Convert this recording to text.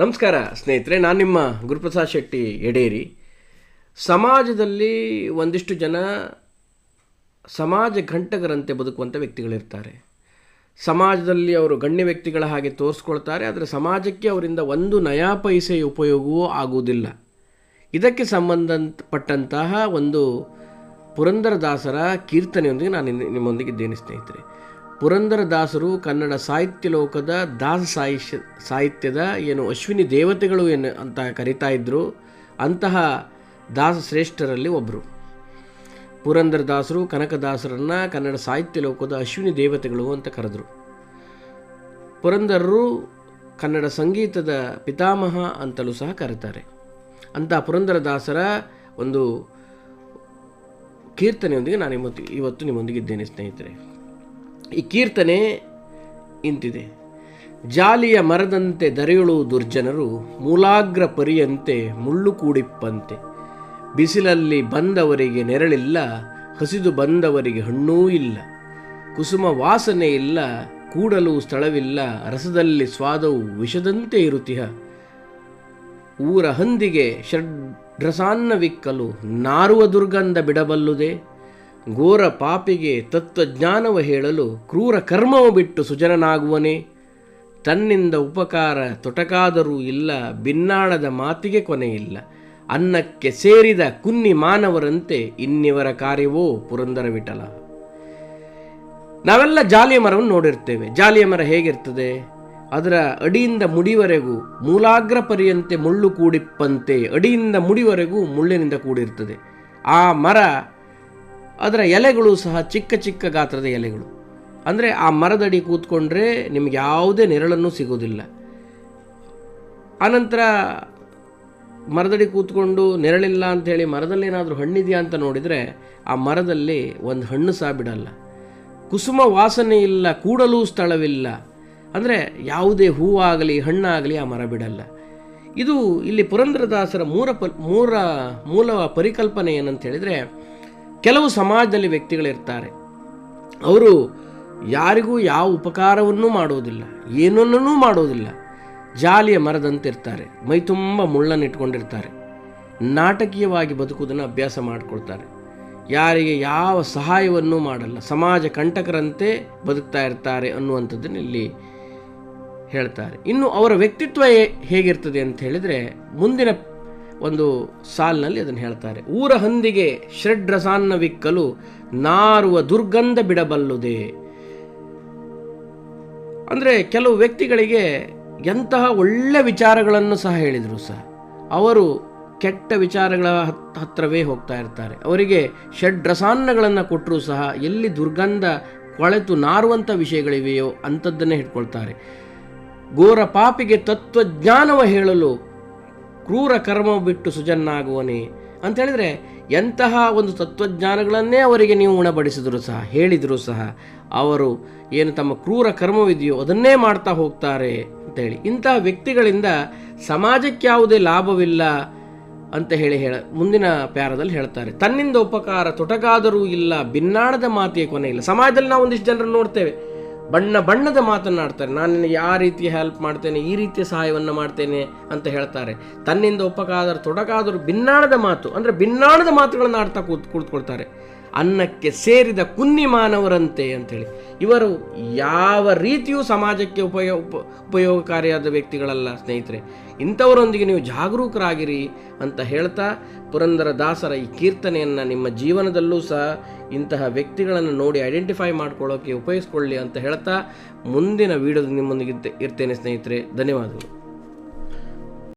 ನಮಸ್ಕಾರ, ಸ್ನೇಹಿತರೆ, ನಾನು ನಿಮ್ಮ ಗುರುಪ್ರಸಾದ್ ಶೆಟ್ಟಿ ಎಡೇರಿ. ಸಮಾಜದಲ್ಲಿ ಒಂದಿಷ್ಟು ಜನ ಸಮಾಜ ಘಂಟಕರಂತೆ ಬದುಕುವಂಥ ವ್ಯಕ್ತಿಗಳಿರ್ತಾರೆ. ಸಮಾಜದಲ್ಲಿ ಅವರು ಗಣ್ಯ ವ್ಯಕ್ತಿಗಳ ಹಾಗೆ ತೋರಿಸ್ಕೊಳ್ತಾರೆ, ಆದರೆ ಸಮಾಜಕ್ಕೆ ಅವರಿಂದ ಒಂದು ನಯಾ ಪೈಸೆಯ ಉಪಯೋಗವೂ ಆಗುವುದಿಲ್ಲ. ಇದಕ್ಕೆ ಸಂಬಂಧಪಟ್ಟಂತಹ ಒಂದು ಪುರಂದರದಾಸರ ಕೀರ್ತನೆಯೊಂದಿಗೆ ನಾನು ನಿಮ್ಮೊಂದಿಗೆ ಇದ್ದೇನೆ, ಸ್ನೇಹಿತರೆ. ಪುರಂದರದಾಸರು ಕನ್ನಡ ಸಾಹಿತ್ಯ ಲೋಕದ ದಾಸ ಸಾಹಿತ್ಯ ಸಾಹಿತ್ಯದ ಏನು ಅಶ್ವಿನಿ ದೇವತೆಗಳು ಏನು ಅಂತ ಕರಿತಾ ಇದ್ದರು ಅಂತಹ ದಾಸ ಶ್ರೇಷ್ಠರಲ್ಲಿ ಒಬ್ಬರು ಪುರಂದರದಾಸರು ಕನಕದಾಸರನ್ನು ಕನ್ನಡ ಸಾಹಿತ್ಯ ಲೋಕದ ಅಶ್ವಿನಿ ದೇವತೆಗಳು ಅಂತ ಕರೆದರು. ಪುರಂದರರು ಕನ್ನಡ ಸಂಗೀತದ ಪಿತಾಮಹ ಅಂತಲೂ ಸಹ ಕರೀತಾರೆ. ಪುರಂದರ ಪುರಂದರದಾಸರ ಒಂದು ಕೀರ್ತನೆಯೊಂದಿಗೆ ನಾನು ಇವತ್ತು ಇವತ್ತು ನಿಮ್ಮೊಂದಿಗೆ ಇದ್ದೇನೆ ಸ್ನೇಹಿತರೆ. ಈ ಕೀರ್ತನೆ ಇಂತಿದೆ. ಜಾಲಿಯ ಮರದಂತೆ ದರೆಯುಳು ದುರ್ಜನರು, ಮೂಲಾಗ್ರ ಪರಿಯಂತೆ ಮುಳ್ಳು ಕೂಡಿಪ್ಪಂತೆ. ಬಿಸಿಲಲ್ಲಿ ಬಂದವರಿಗೆ ನೆರಳಿಲ್ಲ, ಹಸಿದು ಬಂದವರಿಗೆ ಹಣ್ಣೂ ಇಲ್ಲ. ಕುಸುಮ ವಾಸನೆ ಇಲ್ಲ, ಕೂಡಲು ಸ್ಥಳವಿಲ್ಲ, ರಸದಲ್ಲಿ ಸ್ವಾದವು ವಿಷದಂತೆ ಇರುತಿಹ. ಊರ ಹಂದಿಗೆ ಷಡ್ರಸಾನ್ನವಿಕ್ಕಲು ನಾರುವ ದುರ್ಗಂಧ ಬಿಡಬಲ್ಲುದೆ. ಘೋರ ಪಾಪಿಗೆ ತತ್ವಜ್ಞಾನವ ಹೇಳಲು ಕ್ರೂರ ಕರ್ಮವು ಬಿಟ್ಟು ಸುಜನನಾಗುವನೇ? ತನ್ನಿಂದ ಉಪಕಾರ ತೊಟಕಾದರೂ ಇಲ್ಲ, ಬಿನ್ನಾಳದ ಮಾತಿಗೆ ಕೊನೆಯಿಲ್ಲ. ಅನ್ನಕ್ಕೆ ಸೇರಿದ ಕುನ್ನಿ ಮಾನವರಂತೆ ಇನ್ನಿವರ ಕಾರ್ಯವೋ ಪುರಂದರ ವಿಠಲ ನಾವೆಲ್ಲ ಜಾಲಿಯ ಮರವನ್ನು ನೋಡಿರ್ತೇವೆ. ಜಾಲಿಯ ಮರ ಹೇಗಿರ್ತದೆ? ಅದರ ಅಡಿಯಿಂದ ಮುಡಿವರೆಗೂ ಮೂಲಾಗ್ರ ಪರ್ಯಂತೆ ಮುಳ್ಳು ಕೂಡಿಪ್ಪಂತೆ ಅಡಿಯಿಂದ ಮುಡಿವರೆಗೂ ಮುಳ್ಳಿನಿಂದ ಕೂಡಿರ್ತದೆ. ಆ ಮರ ಅದರ ಎಲೆಗಳು ಸಹ ಚಿಕ್ಕ ಚಿಕ್ಕ ಗಾತ್ರದ ಎಲೆಗಳು. ಅಂದರೆ ಆ ಮರದಡಿ ಕೂತ್ಕೊಂಡ್ರೆ ನಿಮಗೆ ಯಾವುದೇ ನೆರಳನ್ನು ಸಿಗೋದಿಲ್ಲ ಆನಂತರ ಮರದಡಿ ಕೂತ್ಕೊಂಡು ನೆರಳಿಲ್ಲ ಅಂಥೇಳಿ ಮರದಲ್ಲಿ ಏನಾದರೂ ಹಣ್ಣಿದೆಯಾ ಅಂತ ನೋಡಿದರೆ ಆ ಮರದಲ್ಲಿ ಒಂದು ಹಣ್ಣು ಸಹ ಬಿಡಲ್ಲ. ಕುಸುಮ ವಾಸನೆ ಇಲ್ಲ, ಕೂಡಲೂ ಸ್ಥಳವಿಲ್ಲ. ಅಂದರೆ ಯಾವುದೇ ಹೂವಾಗಲಿ, ಹಣ್ಣಾಗಲಿ ಆ ಮರ ಬಿಡಲ್ಲ. ಇದು ಇಲ್ಲಿ ಪುರಂದ್ರದಾಸರ ಮೂರ ಪ, ಮೂರ ಮೂಲ ಪರಿಕಲ್ಪನೆ ಏನಂತ ಹೇಳಿದರೆ ಕೆಲವು ಸಮಾಜದಲ್ಲಿ ವ್ಯಕ್ತಿಗಳಿರ್ತಾರೆ ಅವರು ಯಾರಿಗೂ ಯಾವ ಉಪಕಾರವನ್ನೂ ಮಾಡೋದಿಲ್ಲ ಏನನ್ನೂ ಮಾಡೋದಿಲ್ಲ. ಜಾಲಿಯ ಮರದಂತಿರ್ತಾರೆ, ಮೈ ತುಂಬ ಮುಳ್ಳನ್ನು ಇಟ್ಕೊಂಡಿರ್ತಾರೆ. ನಾಟಕೀಯವಾಗಿ ಬದುಕುವುದನ್ನು ಅಭ್ಯಾಸ ಮಾಡಿಕೊಳ್ತಾರೆ. ಯಾರಿಗೆ ಯಾವ ಸಹಾಯವನ್ನೂ ಮಾಡಲ್ಲ, ಸಮಾಜ ಕಂಟಕರಂತೆ ಬದುಕ್ತಾ ಇರ್ತಾರೆ ಅನ್ನುವಂಥದ್ದನ್ನು ಇಲ್ಲಿ ಹೇಳ್ತಾರೆ. ಇನ್ನು ಅವರ ವ್ಯಕ್ತಿತ್ವ ಹೇಗಿರ್ತದೆ ಅಂತ ಹೇಳಿದರೆ, ಮುಂದಿನ ಒಂದು ಸಾಲಿನಲ್ಲಿ ಅದನ್ನು ಹೇಳ್ತಾರೆ. ಊರ ಹಂದಿಗೆ ಷಡ್ರಸಾನ್ನವಿಕ್ಕಲು ನಾರುವ ದುರ್ಗಂಧ ಬಿಡಬಲ್ಲುದೆ. ಅಂದರೆ ಕೆಲವು ವ್ಯಕ್ತಿಗಳಿಗೆ ಎಂತಹ ಒಳ್ಳೆ ವಿಚಾರಗಳನ್ನು ಸಹ ಹೇಳಿದರು ಸಹ. ಅವರು ಕೆಟ್ಟ ವಿಚಾರಗಳ ಹತ್ತಿರವೇ ಹೋಗ್ತಾ ಇರ್ತಾರೆ. ಅವರಿಗೆ ಷಡ್ರಸಾನ್ನಗಳನ್ನು ಕೊಟ್ಟರೂ ಸಹ ಎಲ್ಲಿ ದುರ್ಗಂಧ ಕೊಳೆತು ನಾರುವಂಥ ವಿಷಯಗಳಿವೆಯೋ ಅಂಥದ್ದನ್ನೇ ಹಿಡ್ಕೊಳ್ತಾರೆ. ಘೋರ ಪಾಪಿಗೆ ತತ್ವಜ್ಞಾನವ ಹೇಳಲು ಕ್ರೂರ ಕರ್ಮ ಬಿಟ್ಟು ಸುಜನ್ನಾಗುವನೆ? ಅಂತ ಹೇಳಿದರೆ, ಎಂತಹ ಒಂದು ತತ್ವಜ್ಞಾನಗಳನ್ನೇ ಅವರಿಗೆ ನೀವು ಉಣಬಡಿಸಿದರೂ ಸಹ, ಹೇಳಿದರೂ ಸಹ, ಅವರು ಏನು ತಮ್ಮ ಕ್ರೂರ ಕರ್ಮವಿದೆಯೋ ಅದನ್ನೇ ಮಾಡ್ತಾ ಹೋಗ್ತಾರೆ ಅಂತೇಳಿ. ಇಂತಹ ವ್ಯಕ್ತಿಗಳಿಂದ ಸಮಾಜಕ್ಕೆ ಯಾವುದೇ ಲಾಭವಿಲ್ಲ ಅಂತ ಹೇಳಿ ಹೇಳ, ಮುಂದಿನ ಪ್ಯಾರದಲ್ಲಿ ಹೇಳ್ತಾರೆ. ತನ್ನಿಂದ ಉಪಕಾರ ತೊಟಗಾದರೂ ಇಲ್ಲ ಭಿನ್ನಾಣದ ಮಾತಿಗೆ ಕೊನೆ ಇಲ್ಲ. ಸಮಾಜದಲ್ಲಿ ನಾವು ಒಂದಿಷ್ಟು ಜನರನ್ನು ನೋಡ್ತೇವೆ. ಬಣ್ಣ ಬಣ್ಣದ ಮಾತನ್ನಾಡ್ತಾರೆ. ನಾನು ಯಾವ ರೀತಿ ಹೆಲ್ಪ್ ಮಾಡ್ತೇನೆ, ಈ ರೀತಿಯ ಸಹಾಯವನ್ನು ಮಾಡ್ತೇನೆ ಅಂತ ಹೇಳ್ತಾರೆ. ತನ್ನಿಂದ ಒಪ್ಪಕಾದರೂ ತೊಡಕಾದರೂ ಭಿನ್ನಾಣದ ಮಾತು, ಅಂದರೆ ಭಿನ್ನಾಣದ ಮಾತುಗಳನ್ನು ಆಡ್ತಾ ಕೂತ್ ಕುಳಿತುಕೊಳ್ತಾರೆ ಅನ್ನಕ್ಕೆ ಸೇರಿದ ಕುನ್ನಿ ಮಾನವರಂತೆ ಅಂತೇಳಿ. ಇವರು ಯಾವ ರೀತಿಯೂ ಸಮಾಜಕ್ಕೆ ಉಪಯೋಗ ಉಪ ಉಪಯೋಗಕಾರಿಯಾದ ವ್ಯಕ್ತಿಗಳಲ್ಲ, ಸ್ನೇಹಿತರೆ. ಇಂಥವರೊಂದಿಗೆ ನೀವು ಜಾಗರೂಕರಾಗಿರಿ ಅಂತ ಹೇಳ್ತಾ ಪುರಂದರ ದಾಸರ ಈ ಕೀರ್ತನೆಯನ್ನು ನಿಮ್ಮ ಜೀವನದಲ್ಲೂ ಸಹ ಇಂತಹ ವ್ಯಕ್ತಿಗಳನ್ನು ನೋಡಿ ಐಡೆಂಟಿಫೈ ಮಾಡ್ಕೊಳ್ಳೋಕೆ ಉಪಯೋಗಿಸ್ಕೊಳ್ಳಿ ಅಂತ ಹೇಳ್ತಾ ಮುಂದಿನ ವೀಡಿಯೋದ ನಿಮ್ಮೊಂದಿಗೆ ಇರ್ತೇನೆ, ಸ್ನೇಹಿತರೆ. ಧನ್ಯವಾದಗಳು.